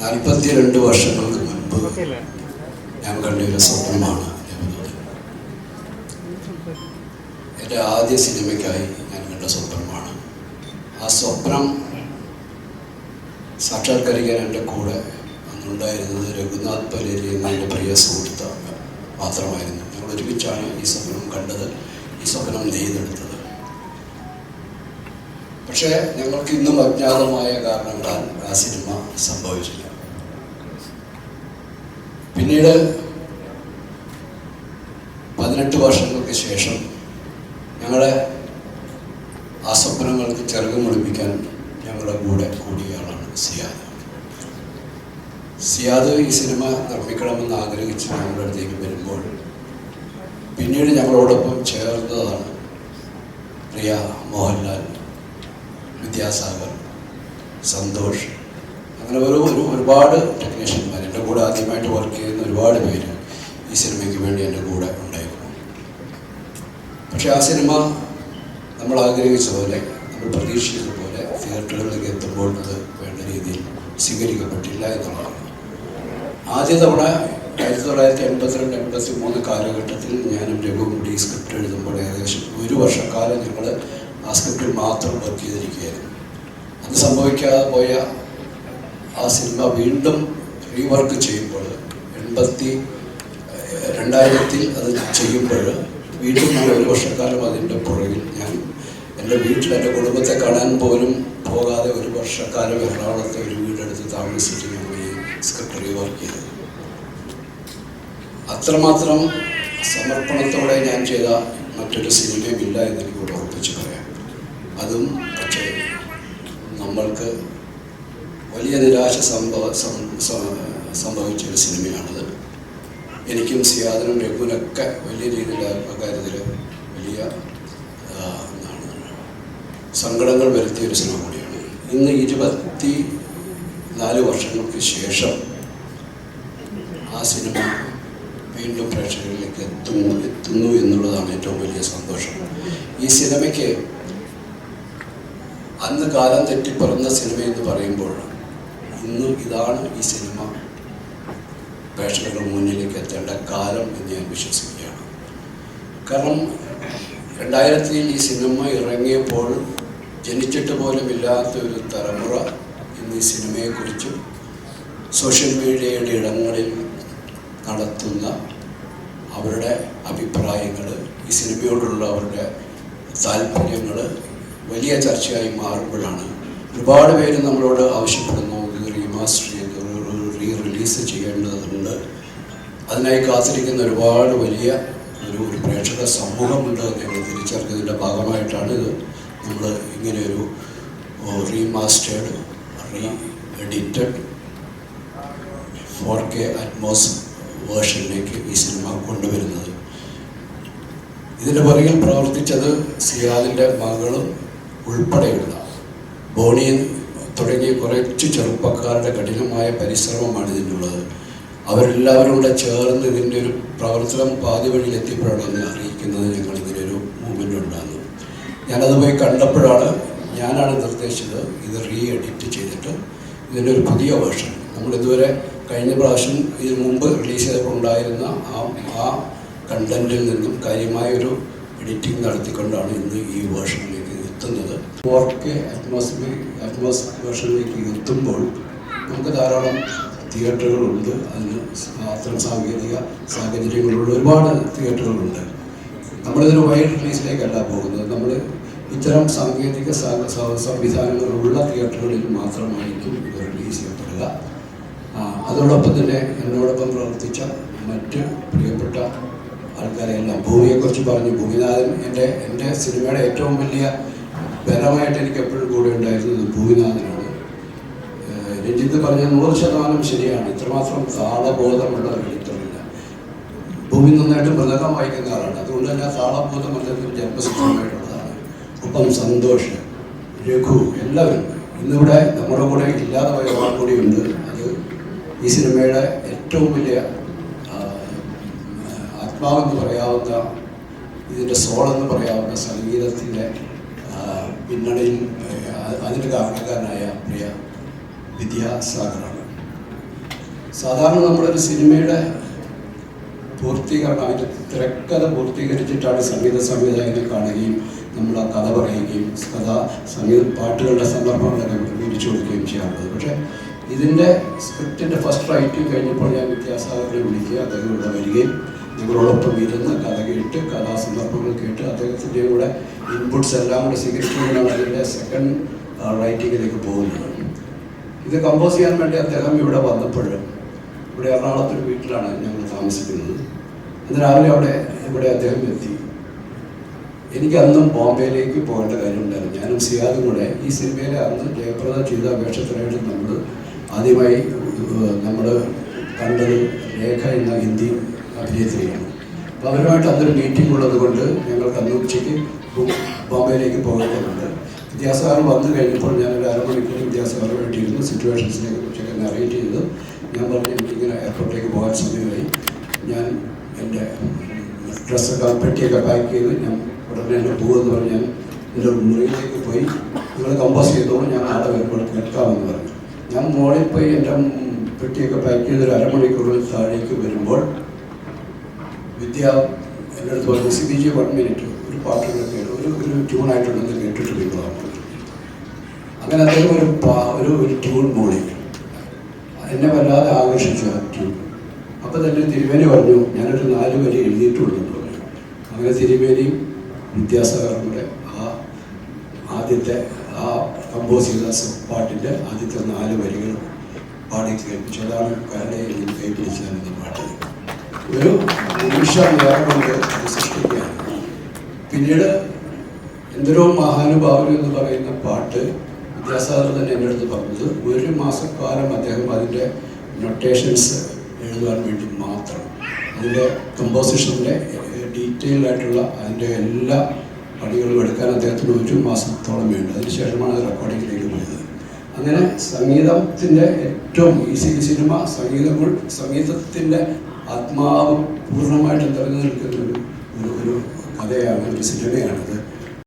നാൽപ്പത്തിരണ്ട് വർഷങ്ങൾക്ക് മുൻപ് ഞാൻ കണ്ട ഒരു സ്വപ്നമാണ്. എന്റെ ആദ്യ സിനിമയ്ക്കായി ഞാൻ കണ്ട സ്വപ്നമാണ്. ആ സ്വപ്നം സാക്ഷാത്കരിക്കാൻ എന്റെ കൂടെ അന്നുണ്ടായിരുന്നത് രഘുനാഥ് പലേരി എന്ന എന്റെ പ്രിയ സുഹൃത്ത് മാത്രമായിരുന്നു. ഞങ്ങൾ ഒരുമിച്ചാണ് ഈ സ്വപ്നം കണ്ടത്. ഈ സ്വപ്നം നെയ്തെടുത്തത്. പക്ഷേ ഞങ്ങൾക്ക് ഇന്നും അജ്ഞാതമായ കാരണങ്ങളാൽ ആ സിനിമ സംഭവിച്ചില്ല. പിന്നീട് പതിനെട്ട് വർഷങ്ങൾക്ക് ശേഷം ഞങ്ങളെ ആ സ്വപ്നങ്ങൾക്ക് ചെറുകം മുടിപ്പിക്കാൻ ഞങ്ങളുടെ കൂടെ കൂടിയയാളാണ് സിയാദ്. സിയാദ് ഈ സിനിമ നിർമ്മിക്കണമെന്ന് ആഗ്രഹിച്ച് ഞങ്ങളുടെ അടുത്തേക്ക് വരുമ്പോൾ പിന്നീട് ഞങ്ങളോടൊപ്പം ചേർന്നതാണ് പ്രിയ മോഹൻലാൽ. വിദ്യാസാഗർ സന്തോഷ് അങ്ങനെ ഒരു ഒരു ഒരുപാട് ടെക്നീഷ്യന്മാർ എന്റെ കൂടെ ആദ്യമായിട്ട് വർക്ക് ചെയ്യുന്ന ഒരുപാട് പേര് ഈ സിനിമയ്ക്ക് വേണ്ടി എന്റെ കൂടെ ഉണ്ടായിരുന്നു. പക്ഷേ ആ സിനിമ നമ്മൾ ആഗ്രഹിച്ച പോലെ നമ്മൾ പ്രതീക്ഷിച്ചത് പോലെ തിയേറ്ററുകളിലേക്ക് എത്തുമ്പോൾ അത് വേണ്ട രീതിയിൽ സ്വീകരിക്കപ്പെട്ടില്ല എന്നുള്ളതാണ്. ആദ്യ തവണ ആയിരത്തി തൊള്ളായിരത്തി എൺപത്തിരണ്ട് എൺപത്തി മൂന്ന് കാലഘട്ടത്തിൽ ഞാനും രഘുവും സ്ക്രിപ്റ്റ് എഴുതുമ്പോൾ ഏകദേശം ഒരു വർഷക്കാലം ഞങ്ങൾ ആ സ്ക്രിപ്റ്റിൽ മാത്രം വർക്ക് ചെയ്തിരിക്കുകയായിരുന്നു അത് സംഭവിക്കാതെ പോയ ആ സിനിമ വീണ്ടും റീവർക്ക് ചെയ്യുമ്പോൾ എൺപത്തി രണ്ടായിരത്തിൽ അത് ചെയ്യുമ്പോൾ വീണ്ടും ഞാൻ ഒരു വർഷക്കാലം അതിന്റെ പുറകിൽ ഞാൻ എന്റെ വീട്ടിൽ എന്റെ കുടുംബത്തെ കാണാൻ പോലും പോകാതെ ഒരു വർഷക്കാലം എറണാകുളത്തെ ഒരു വീടെടുത്ത് താമസിച്ച് ഞങ്ങൾ ഈ സ്ക്രിപ്റ്റ് റീവർക്ക് ചെയ്തത്. അത്രമാത്രം സമർപ്പണത്തോടെ ഞാൻ ചെയ്ത മറ്റൊരു സിനിമയും ഇല്ല എന്ന് എനിക്ക് ഇവിടെ ഉറപ്പിച്ച് അതും പക്ഷേ നമ്മൾക്ക് വലിയ നിരാശ സംഭവ സംഭവിച്ച ഒരു സിനിമയാണത്. എനിക്കും സിയാദിനും രഘുവിനൊക്കെ വലിയ രീതിയിൽ ആത്മകാര്യത്തിൽ വലിയ എന്താണ് സങ്കടങ്ങൾ വരുത്തിയ ഒരു സിനിമ കൂടിയാണ്. ഇന്ന് ഇരുപത്തി നാല് വർഷങ്ങൾക്ക് ശേഷം ആ സിനിമ വീണ്ടും പ്രേക്ഷകരിലേക്ക് എത്തുന്നു എത്തുന്നു എന്നുള്ളതാണ് ഏറ്റവും വലിയ സന്തോഷം. ഈ സിനിമയ്ക്ക് അന്ന് കാലം തെറ്റി പിറന്ന സിനിമ എന്ന് പറയുമ്പോൾ ഇന്ന് ഇതാണ് ഈ സിനിമ പ്രേക്ഷകരുടെ മുന്നിലേക്ക് എത്തേണ്ട കാലം എന്ന് ഞാൻ വിശ്വസിക്കുകയാണ്. കാരണം രണ്ടായിരത്തിയിൽ ഈ സിനിമ ഇറങ്ങിയപ്പോൾ ജനിച്ചിട്ട് പോലും ഇല്ലാത്ത ഒരു തലമുറ ഇന്ന് ഈ സിനിമയെക്കുറിച്ചും സോഷ്യൽ മീഡിയയുടെ ഇടങ്ങളിൽ നടത്തുന്ന അവരുടെ അഭിപ്രായങ്ങൾ ഈ സിനിമയോടുള്ള അവരുടെ താല്പര്യങ്ങൾ വലിയ ചർച്ചയായി മാറുമ്പോഴാണ് ഒരുപാട് പേര് നമ്മളോട് ആവശ്യപ്പെടുന്നു റീമാസ്റ്റർ ചെയ്ത് റീ റിലീസ് ചെയ്യേണ്ടതുണ്ട്. അതിനായി കാത്തിരിക്കുന്ന ഒരുപാട് വലിയ ഒരു ഒരു പ്രേക്ഷക സമൂഹമുണ്ട്. ഞങ്ങൾ തിരിച്ചറിഞ്ഞതിന്റെ ഭാഗമായിട്ടാണ് ഇത് നമ്മൾ ഇങ്ങനെയൊരു remastered re edited four K Atmos വേർഷനിലേക്ക് ഈ സിനിമ കൊണ്ടുവരുന്നത്. ഇതിന്റെ പുറകിൽ പ്രവർത്തിച്ചത് സിയാദിന്റെ മകളും ഉൾപ്പെടെയുള്ള ബോണി തുടങ്ങിയ കുറച്ച് ചെറുപ്പക്കാരുടെ കഠിനമായ പരിശ്രമമാണ് ഇതിനുള്ളത്. അവരെല്ലാവരും കൂടെ ചേർന്ന് ഇതിന്റെ ഒരു പ്രവർത്തനം പാതി വഴിയിൽ എത്തിയപ്പോഴാണ് അറിയിക്കുന്നത് ഞങ്ങൾ ഇതിനൊരു മൂവ്മെന്റ് ഉണ്ടാകുന്നത് ഞാനത് പോയി കണ്ടപ്പോഴാണ് ഞാനാണ് നിർദ്ദേശിച്ചത് ഇത് റീ എഡിറ്റ് ചെയ്തിട്ട് ഇതിന്റെ ഒരു പുതിയ വേർഷൻ. നമ്മളിതുവരെ കഴിഞ്ഞ പ്രാവശ്യം ഇതിനു മുമ്പ് റിലീസ് ചെയ്തപ്പോൾ ഉണ്ടായിരുന്ന ആ ആ കണ്ടന്റിൽ നിന്നും കാര്യമായ ഒരു എഡിറ്റിംഗ് നടത്തിക്കൊണ്ടാണ് ഇന്ന് ഈ വേർഷനിലേക്ക് എത്തുന്നത്. വർക്ക് അറ്റ്മോസ്ഫിയർ അറ്റ്മോസ് വേർഷനിലേക്ക് എത്തുമ്പോൾ നമുക്ക് ധാരാളം തിയേറ്ററുകളുണ്ട്. അതിന് അത്തരം സാങ്കേതിക സാഹചര്യങ്ങളുള്ള ഒരുപാട് തിയേറ്ററുകളുണ്ട്. നമ്മളിതൊരു വൈഡ് റിലീസിലേക്കല്ല പോകുന്നത്. നമ്മൾ ഇത്തരം സാങ്കേതിക സംവിധാനങ്ങളുള്ള തിയേറ്ററുകളിൽ മാത്രമായിരിക്കും ഇത് റിലീസ് ചെയ്യപ്പെടുക. അതോടൊപ്പം തന്നെ എന്നോടൊപ്പം പ്രവർത്തിച്ച മറ്റ് പ്രിയപ്പെട്ട ആൾക്കാരെല്ലാം ഭൂമിയെക്കുറിച്ച് പറഞ്ഞു. ഭൂമിനാഥൻ എന്റെ എന്റെ സിനിമയുടെ ഏറ്റവും വലിയ ബലമായിട്ട് എനിക്ക് എപ്പോഴും കൂടെ ഉണ്ടായിരുന്നത് ഭൂമിനാഥനാണ് രഞ്ജിത്ത് പറഞ്ഞ നൂറ് ശതമാനം ശരിയാണ്. ഇത്രമാത്രം താളബോധമുള്ള ഒരു എഡിറ്ററില്ല ഭൂമി നന്നായിട്ട് മൃതകം വായിക്കുന്ന ആളാണ് അതുകൊണ്ട് തന്നെ താളബോധം അദ്ദേഹത്തിന് ജന്മസിദ്ധമായിട്ടുള്ളതാണ്. ഒപ്പം സന്തോഷ് രഘു എല്ലാവരും. ഇന്നിവിടെ നമ്മുടെ കൂടെ ഇല്ലാതെ പോയ ഒരാൾ കൂടിയുണ്ട്. അത് ഈ സിനിമയുടെ ഏറ്റവും വലിയ ആത്മാവെന്ന് പറയാവുന്ന ഇതിന്റെ സോളെന്ന് പറയാവുന്ന സംഗീതത്തിന്റെ പിന്നണിയിൽ അതിന്റെ കാരണക്കാരനായ പ്രിയ വിദ്യാസാഗറാണ് സാധാരണ നമ്മളൊരു സിനിമയുടെ പൂർത്തീകരണം അതിന്റെ തിരക്കഥ പൂർത്തീകരിച്ചിട്ടാണ് സംഗീത സംവിധായകനെ കാണുകയും നമ്മൾ ആ കഥ പറയുകയും കഥ സംഗീത പാട്ടുകളുടെ സന്ദർഭങ്ങളൊക്കെ വിരിച്ചു കൊടുക്കുകയും ചെയ്യാറുള്ളത്. പക്ഷേ ഇതിന്റെ സ്ക്രിപ്റ്റിന്റെ ഫസ്റ്റ് റൈറ്റിംഗ് കഴിഞ്ഞപ്പോൾ ഞാൻ വിദ്യാസാഗറിനെ വിളിക്കുക അദ്ദേഹം ഇവിടെ വരികയും ഞങ്ങളോടൊപ്പം ഇരുന്ന് കഥ കേട്ട് കഥാസന്ദർഭങ്ങൾ കേട്ട് അദ്ദേഹത്തിന്റെ കൂടെ ഇൻപുട്സ് എല്ലാം കൂടെ സ്വീകരിച്ചുകൊണ്ടാണ് അതിന്റെ സെക്കൻഡ് റൈറ്റിങ്ങിലേക്ക് പോകുന്നത്. ഇത് കമ്പോസ് ചെയ്യാൻ വേണ്ടി അദ്ദേഹം ഇവിടെ വന്നപ്പോൾ ഇവിടെ എറണാകുളത്തൊരു വീട്ടിലാണ് ഞങ്ങൾ താമസിക്കുന്നത്. അന്ന് രാവിലെ അവിടെ ഇവിടെ അദ്ദേഹം എത്തി. എനിക്ക് അന്നും ബോംബെയിലേക്ക് പോകേണ്ട കാര്യമുണ്ടായിരുന്നു ഞാനും സിയാദും കൂടെ ഈ സിനിമയിലെ അന്ന് ജയപ്രദ ചെയ്ത അപേക്ഷത്തിനായിട്ട് നമ്മൾ ആദ്യമായി നമ്മൾ കണ്ടത് രേഖ എന്ന ഹിന്ദി അഭിനേത്രിയാണ് അപ്പോൾ അവരുമായിട്ട് അന്നൊരു മീറ്റിംഗ് ഉള്ളത് കൊണ്ട് ഞങ്ങൾക്ക് അന്ന് ഉച്ചയ്ക്ക് ബോംബെയിലേക്ക് പോകേണ്ടതുണ്ട്. വിദ്യാസാഗർ വന്നു കഴിഞ്ഞപ്പോൾ ഞാൻ ഒരു അരമണിക്കൂർ വിദ്യാസാഗർ വേണ്ടിയിരുന്നു. സിറ്റുവേഷൻസിനെ കുറിച്ചൊക്കെ ഒന്ന് ചെയ്തു. ഞാൻ പറഞ്ഞു എനിക്കിങ്ങനെ എയർപോർട്ടിലേക്ക് പോകാൻ സമയമായി. ഞാൻ എന്റെ ഡ്രസ്സൊക്കെ പെട്ടിയൊക്കെ പാക്ക് ചെയ്ത് ഞാൻ ഉടനെ തന്നെ പോകുമെന്ന് പറഞ്ഞ് ഞാൻ എന്റെ മുറിയിലേക്ക് പോയി. നിങ്ങൾ കമ്പോസ് ചെയ്തോളൂ ഞാൻ നാളെ വരുമ്പോൾ കേൾക്കാമെന്ന് പറഞ്ഞു. ഞാൻ മോളിൽ പോയി എന്റെ പെട്ടിയൊക്കെ പാക്ക് ചെയ്ത് ഒരു അരമണിക്കൂറിൽ താഴേക്ക് വരുമ്പോൾ വിദ്യ എന്റെ അടുത്ത് പറഞ്ഞു C B G one minute ഒരു പാട്ടുകൾ കേട്ടു. ഒരു ഒരു ട്യൂണായിട്ടുണ്ടെന്ന് കേട്ടിട്ട് അങ്ങനെ അദ്ദേഹം ഒരു ഒരു ഒരു ട്യൂൺ മൂളി എന്നെ വല്ലാതെ ആകർഷിച്ചു ആ ട്യൂൺ അപ്പോൾ തന്നെ തിരുവേനി പറഞ്ഞു ഞാനൊരു നാല് വരി എഴുതിയിട്ടുണ്ടെന്ന് പറഞ്ഞു. അങ്ങനെ തിരുവേനിയും വിദ്യാസാഗറും ആ ആദ്യത്തെ ആ കമ്പോസ് ചെയ്ത പാട്ടിന്റെ ആദ്യത്തെ നാല് വരികൾ പാടി കേൾപ്പിച്ചു. അതാണ് കരടയിൽ കൈപിടിച്ചാൽ പാട്ട്. ഒരു നിമിഷം നേരം സൃഷ്ടിക്കുകയാണ് പിന്നീട് എന്തൊരു മഹാനുഭാവൻ എന്ന് പറയുന്ന പാട്ട് വിദ്യാസാഗർ തന്നെ എന്റെ അടുത്ത് പറഞ്ഞത്. ഒരു മാസക്കാലം അദ്ദേഹം അതിന്റെ നൊട്ടേഷൻസ് എഴുതാൻ വേണ്ടി മാത്രം. അതിന്റെ കമ്പോസിഷന്റെ ഡീറ്റെയിൽ ആയിട്ടുള്ള അതിന്റെ എല്ലാ പണികളും എടുക്കാൻ അദ്ദേഹത്തിന് ഒരു മാസത്തോളം വേണ്ടി. അതിനുശേഷമാണ് അത് റെക്കോർഡിങ്ങിലേക്ക് പോയത്. അങ്ങനെ സംഗീതത്തിന്റെ ഏറ്റവും ഈ സിനിമ സംഗീതങ്ങൾ സംഗീതത്തിന്റെ ആത്മാവ് പൂർണമായിട്ട് നിറഞ്ഞു നിൽക്കുന്ന ഒരു ഒരു കഥയാണ് ഒരു സിനിമയാണിത്